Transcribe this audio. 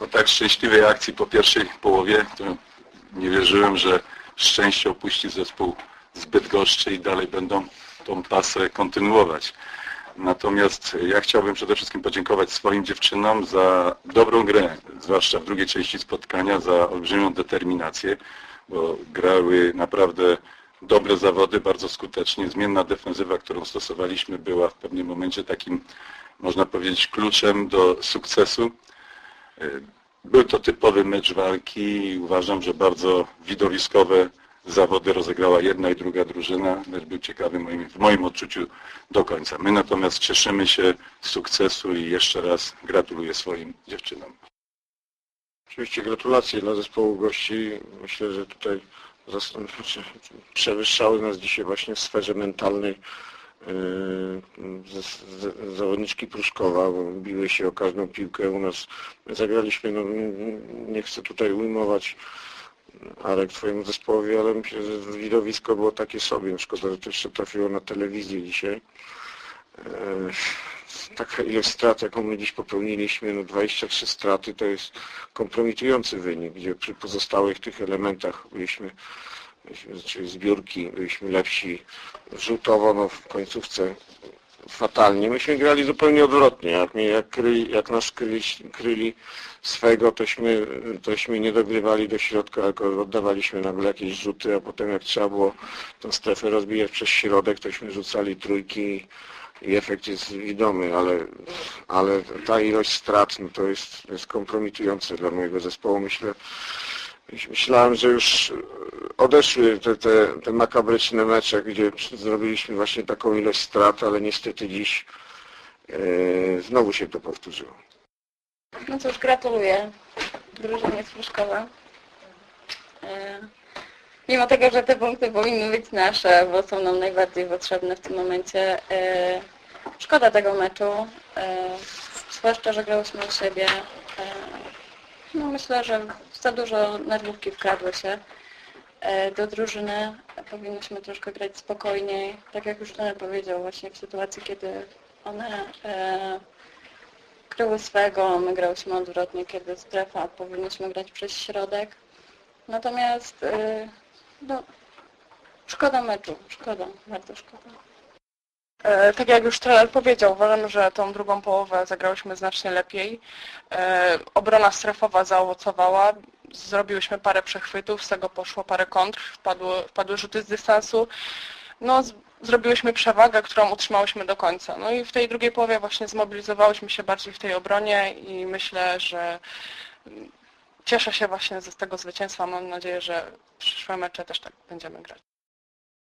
Po tak szczęśliwej akcji po pierwszej połowie to nie wierzyłem, że szczęście opuści zespół z Bydgoszczy i dalej będą tą pasę kontynuować. Natomiast ja chciałbym przede wszystkim podziękować swoim dziewczynom za dobrą grę, zwłaszcza w drugiej części spotkania, za olbrzymią determinację, bo grały naprawdę dobre zawody, bardzo skutecznie. Zmienna defensywa, którą stosowaliśmy była w pewnym momencie takim, można powiedzieć, kluczem do sukcesu. Był to typowy mecz walki i uważam, że bardzo widowiskowe zawody rozegrała jedna i druga drużyna. Mecz był ciekawy moim, w moim odczuciu do końca. My natomiast cieszymy się z sukcesu i jeszcze raz gratuluję swoim dziewczynom. Oczywiście gratulacje dla zespołu gości. Myślę, że tutaj przewyższały nas dzisiaj właśnie w sferze mentalnej z- z- zawodniczki Pruszkowa, bo biły się o każdą piłkę u nas. My zagraliśmy, no, nie chcę tutaj ujmować Arek twojemu zespołowi, ale myślę, że widowisko było takie sobie. Szkoda, że to jeszcze trafiło na telewizję dzisiaj. Yy, Taka ilość strat, jaką my dziś popełniliśmy, no 23 straty to jest kompromitujący wynik, gdzie przy pozostałych tych elementach byliśmy czyli zbiórki, byliśmy lepsi rzutowo, no w końcówce fatalnie. Myśmy grali zupełnie odwrotnie. Jak, mnie, jak, kryli, jak nas kryli, kryli swego, tośmy, tośmy nie dogrywali do środka, tylko oddawaliśmy nagle jakieś rzuty, a potem jak trzeba było tę strefę rozbijać przez środek, tośmy rzucali trójki i efekt jest widomy, ale, ale ta ilość strat no to jest, jest kompromitujące dla mojego zespołu. Myślę, myślałem, że już odeszły te, te, te makabryczne mecze, gdzie zrobiliśmy właśnie taką ilość strat, ale niestety dziś e, znowu się to powtórzyło. No cóż, gratuluję drużynie z Pruszkowa. E, Mimo tego, że te punkty powinny być nasze, bo są nam najbardziej potrzebne w tym momencie. e, Szkoda tego meczu, zwłaszcza, że grałyśmy u siebie. No myślę, że za dużo nerwówki wkradło się do drużyny. Powinniśmy troszkę grać spokojniej. Tak jak już trener powiedział, właśnie w sytuacji, kiedy one e, kryły swego, my grałyśmy odwrotnie, kiedy strefa powinniśmy grać przez środek. Natomiast y, no, szkoda meczu, szkoda, bardzo szkoda. E, Tak jak już trener powiedział, uważam, że tą drugą połowę zagrałyśmy znacznie lepiej. E, Obrona strefowa zaowocowała, zrobiłyśmy parę przechwytów, z tego poszło parę kontr, wpadły, wpadły rzuty z dystansu. No, z- zrobiłyśmy przewagę, którą utrzymałyśmy do końca. No i w tej drugiej połowie właśnie zmobilizowałyśmy się bardziej w tej obronie i myślę, że cieszę się właśnie z tego zwycięstwa. Mam nadzieję, że w przyszłe mecze też tak będziemy grać.